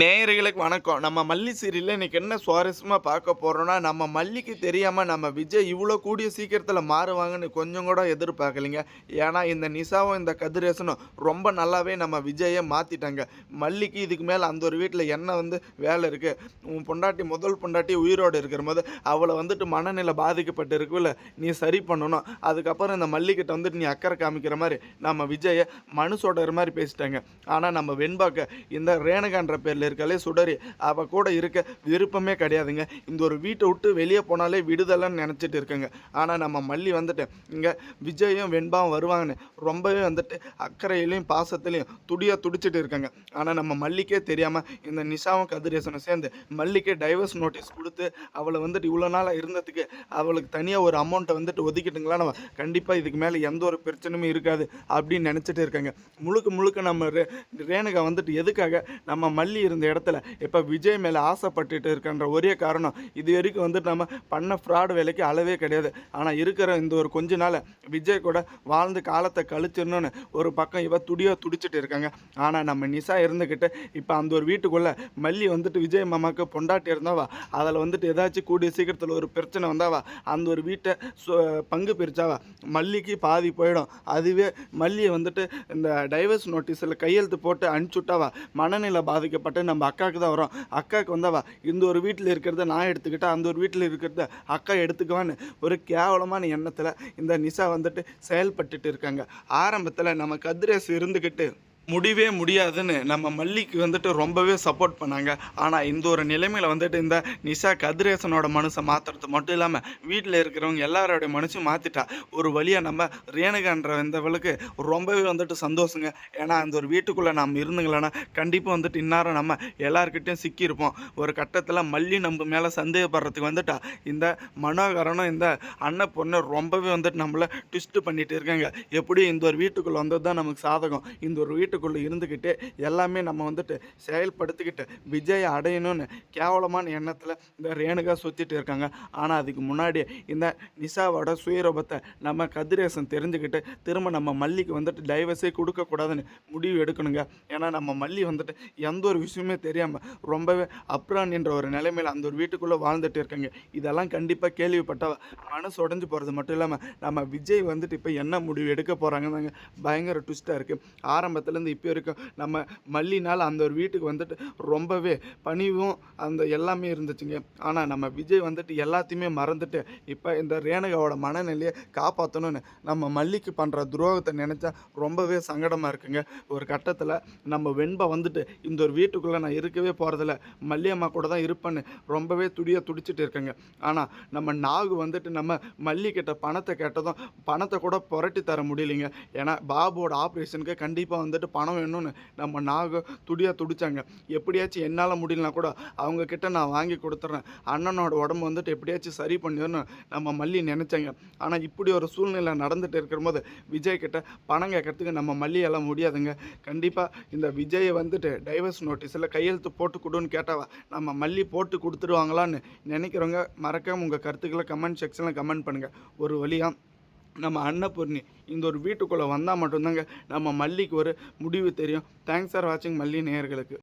நேயர்களுக்கு வணக்கம். நம்ம மல்லி சீரியலில் இன்னைக்கு என்ன சுவாரஸ்யமாக பார்க்க போகிறோன்னா நம்ம மல்லிக்கு தெரியாமல் நம்ம விஜய் இவ்வளோ கூடிய சீக்கிரத்தில் மாறுவாங்கன்னு கொஞ்சம் கூட எதிர்பார்க்கலைங்க. ஏன்னா இந்த நிசாவும் இந்த கதிரேசனும் ரொம்ப நல்லாவே நம்ம விஜயை மாற்றிட்டாங்க மல்லிக்கு இதுக்கு மேலே அந்த ஒரு வீட்டில் என்ன வந்து வேலை இருக்குது உன் பொண்டாட்டி முதல் பொண்டாட்டி உயிரோடு இருக்கிற போது அவளை வந்துட்டு மனநிலை பாதிக்கப்பட்டு இருக்குல்ல நீ சரி பண்ணணும். அதுக்கப்புறம் இந்த மல்லிக்கிட்ட வந்துட்டு நீ அக்கறை காமிக்கிற மாதிரி நம்ம விஜயை மனுசோடர் மாதிரி பேசிட்டாங்க. ஆனால் நம்ம வெண்பாக்க இந்த ரேணுகான்ற பேரில் இருக்காலே சுடரி. அவ கூட இருக்க விருப்பமே கிடையாதுங்க. இந்த ஒரு வீட்டை விட்டு வெளியே போனாலே விடுதலைன்னு நினச்சிட்டு இருக்கேங்க. ஆனால் நம்ம மல்லி வந்துட்டு இங்கே விஜயும் வெண்பாவும் வருவாங்கன்னு ரொம்பவே வந்துட்டு அக்கறையிலையும் பாசத்துலையும் துடியாக துடிச்சிட்டு இருக்காங்க. ஆனால் நம்ம மல்லிக்கே தெரியாமல் இந்த நிஷாவும் கதிரேசனும் சேர்ந்து மல்லிக்கே டைவர்ஸ் நோட்டீஸ் கொடுத்து அவளை வந்துட்டு இவ்வளோ நாளாக இருந்ததுக்கு அவளுக்கு தனியாக ஒரு அமௌண்ட்டை வந்துட்டு ஒதுக்கிட்டுங்களா நம்ம? கண்டிப்பாக இதுக்கு மேலே எந்த ஒரு பிரச்சனையும் இருக்காது அப்படின்னு நினச்சிட்டு இருக்காங்க. முழுக்க முழுக்க நம்ம ரே ரேணுகா வந்துட்டு எதுக்காக நம்ம மல்லி இருந்த இடத்துல இப்போ விஜய் மேலே ஆசைப்பட்டுட்டு இருக்கின்ற ஒரே காரணம் இது வரைக்கும் வந்துட்டு நம்ம பண்ண ஃப்ராடு வேலைக்கு அளவே கிடையாது. ஆனால் இருக்கிற இந்த ஒரு கொஞ்ச நாள் விஜய் கூட வாழ்ந்து காலத்தை கழிச்சிடணும்னு ஒரு பக்கம் இவ துடியாக துடிச்சிட்டு இருக்காங்க. ஆனால் நம்ம நிசா இருந்துக்கிட்டு இப்போ அந்த ஒரு வீட்டுக்குள்ளே மல்லி வந்துட்டு விஜய் மாமாவுக்கு பொண்டாட்டி இருந்தாவா? அதில் வந்துட்டு ஏதாச்சும் கூடிய சீக்கிரத்தில் ஒரு பிரச்சனை வந்தாவா? அந்த ஒரு வீட்டை பங்கு பிரித்தாவா மல்லிக்கு பாதி போயிடும். அதுவே மல்லியை வந்துட்டு இந்த டைவர்ஸ் நோட்டீஸில் கையெழுத்து போட்டு அனுப்பிச்சுட்டாவா? மனநிலை பாதிக்கப்பட்ட நம்ம அக்காவுக்கு தான் வரும். அக்காவுக்கு வந்தவா இந்த ஒரு வீட்டில் இருக்கிறத நான் எடுத்துக்கிட்டா அந்த ஒரு வீட்டில் இருக்கிறத அக்கா எடுத்துக்குவான்னு ஒரு கேவலமான எண்ணத்தில் இந்த நிசா வந்துட்டு செயல்பட்டுட்டு இருக்காங்க. ஆரம்பத்தில் நம்ம கதிரேஸ் இருந்துக்கிட்டு முடிவே முடியாதுன்னு நம்ம மல்லிக்கு வந்துட்டு ரொம்பவே சப்போர்ட் பண்ணாங்க. ஆனால் இந்த ஒரு நிலைமையில் வந்துட்டு இந்த நிஷா கதிரேசனோட மனசை மாற்றுறது மட்டும் இல்லாமல் வீட்டில் இருக்கிறவங்க எல்லாரோடைய மனசையும் மாற்றிட்டா ஒரு வழியாக நம்ம ரேணுகான்ற இந்தவளுக்கு ரொம்பவே வந்துட்டு சந்தோஷங்க. ஏன்னா அந்த ஒரு வீட்டுக்குள்ளே நம்ம இருந்துங்களேன்னா கண்டிப்பாக வந்துட்டு இந்நேரம் நம்ம எல்லாருக்கிட்டையும் சிக்கியிருப்போம். ஒரு கட்டத்தில் மல்லி நம்ம மேலே சந்தேகப்படுறதுக்கு வந்துட்டா இந்த மனோகரனும் இந்த அண்ணன் பொண்ணு ரொம்பவே வந்துட்டு நம்மளை ட்விஸ்ட்டு பண்ணிகிட்டு இருக்காங்க. எப்படி இந்த ஒரு வீட்டுக்குள்ளே வந்தது தான் நமக்கு சாதகம். இந்த ஒரு வீட்டு வீட்டுக்குள்ளே இருந்துக்கிட்டு எல்லாமே நம்ம வந்துட்டு செயல்படுத்திக்கிட்டு விஜயை அடையணும்னு கேவலமான எண்ணத்தில் இந்த ரேணுகா சுற்றிட்டு இருக்காங்க. ஆனால் அதுக்கு முன்னாடி இந்த நிஷாவோட சுயரூபத்தை நம்ம கதிரேசன் தெரிஞ்சுக்கிட்டு திரும்ப நம்ம மல்லிக்கு வந்துட்டு டைவர்ஸே கொடுக்கக்கூடாதுன்னு முடிவு எடுக்கணுங்க. ஏன்னா நம்ம மல்லி வந்துட்டு எந்த ஒரு விஷயமே தெரியாமல் ரொம்பவே அப்ரான் என்ற ஒரு நிலைமையில் அந்த ஒரு வீட்டுக்குள்ளே வாழ்ந்துட்டு இருக்காங்க. இதெல்லாம் கண்டிப்பாக கேள்விப்பட்ட மனசு உடஞ்சி போகிறது மட்டும் இல்லாமல் நம்ம விஜய் வந்துட்டு இப்போ என்ன முடிவு எடுக்க போகிறாங்கன்னு பயங்கர ட்விஸ்ட்டாக இருக்குது ஆரம்பத்துலேருந்து இப்போ வரைக்கும் நம்ம மல்லினால் அந்த ஒரு வீட்டுக்கு வந்துட்டு ரொம்பவே பணிவும் அந்த எல்லாமே இருந்துச்சுங்க. ஆனால் நம்ம விஜய் வந்துட்டு எல்லாத்தையுமே மறந்துட்டு இப்போ இந்த ரேணுகாவோட மனநிலையை காப்பாற்றணும்னு நம்ம மல்லிக்கு பண்ணுற துரோகத்தை நினச்சா ரொம்பவே சங்கடமாக இருக்குங்க. ஒரு கட்டத்தில் நம்ம வெண்பை வந்துட்டு இந்த ஒரு வீட்டுக்குள்ளே நான் இருக்கவே போகிறதில்ல மல்லியம்மா கூட தான் இருப்பேன்னு ரொம்பவே துடியாக துடிச்சிட்டு இருக்கேங்க. ஆனால் நம்ம நாகு வந்துட்டு நம்ம மல்லிக்கிட்ட பணத்தை கேட்டதும் பணத்தை கூட புரட்டி தர முடியலைங்க. ஏன்னா பாபுவோட ஆப்ரேஷனுக்கு கண்டிப்பாக வந்துட்டு பணம் வேணும்னு நம்ம நாக துடியாக துடிச்சாங்க. எப்படியாச்சும் என்னால் முடியலனா கூட அவங்கக்கிட்ட நான் வாங்கி கொடுத்துட்றேன் அண்ணனோட உடம்பு வந்துட்டு எப்படியாச்சும் சரி பண்ணிடணும் நம்ம மல்லி நினச்சாங்க. ஆனால் இப்படி ஒரு சூழ்நிலை நடந்துகிட்டு இருக்கும்போது விஜய் கிட்ட பணம் கேட்கறதுக்கு நம்ம மல்லியெல்லாம் முடியாதுங்க. கண்டிப்பாக இந்த விஜயை வந்துட்டு டைவர்ஸ் நோட்டீஸில் கையெழுத்து போட்டு கொடுன்னு கேட்டாவா? நம்ம மல்லி போட்டு கொடுத்துருவாங்களான்னு நினைக்கிறவங்க மறக்காமல் உங்கள் கருத்துக்களை கமெண்ட் செக்ஷனில் கமெண்ட் பண்ணுங்கள் ஒரு வழியாக நம்ம அன்னபூர்ணி இந்த ஒரு வீட்டுக்குள்ளே வந்தால் மட்டும்தாங்க நம்ம மல்லிக்கு ஒரு முடிவு தெரியும். தேங்க்ஸ் ஃபார் வாட்சிங் மல்லி நேயர்களுக்கு.